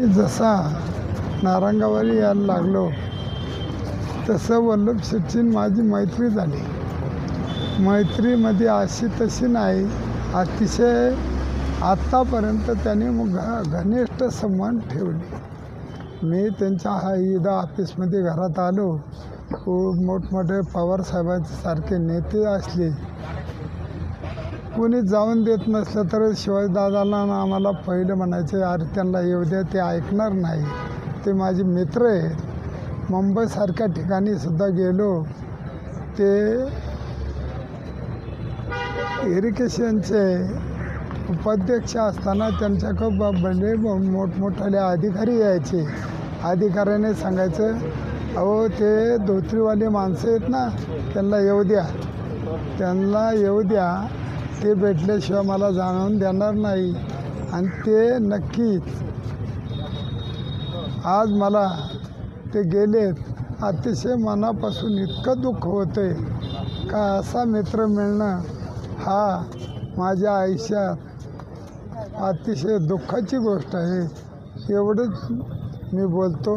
जसा नारंगावाली यायला लागलो तसं वल्लभ शेठची माझी मैत्री झाली. मैत्रीमध्ये अशी तशी नाही अतिशय आत्तापर्यंत त्याने मग घ घनिष्ठ संबंध ठेवले. मी त्यांच्या हा ईदा ऑफिसमध्ये घरात आलो. खूप मोठमोठे पवारसाहेबांसारखे नेते असले. कोणी जाऊन देत नसलं तर शिवाजीदादांना आम्हाला पहिलं म्हणायचे अरे त्यांना येऊ द्या ते ऐकणार नाही. ते माझे मित्र आहेत. मुंबईसारख्या ठिकाणी सुद्धा गेलो. ते इरिगेशनचे उपाध्यक्ष असताना त्यांच्याकडं ब भले म्हणजे मोठमोठाले अधिकारी यायचे. अधिकाऱ्याने सांगायचं अहो ते धोत्रीवाले माणसं आहेत ना त्यांना येऊ द्या. त्यांना येऊ द्या. ते भेटल्याशिवाय मला जाणवून देणार नाही. आणि ते नक्कीच आज मला ते गेलेत. अतिशय मनापासून इतकं दुःख होतं आहे का असा मित्र मिळणं हा माझ्या आयुष्यात अतिशय दुःखाची गोष्ट आहे. एवढंच मी बोलतो.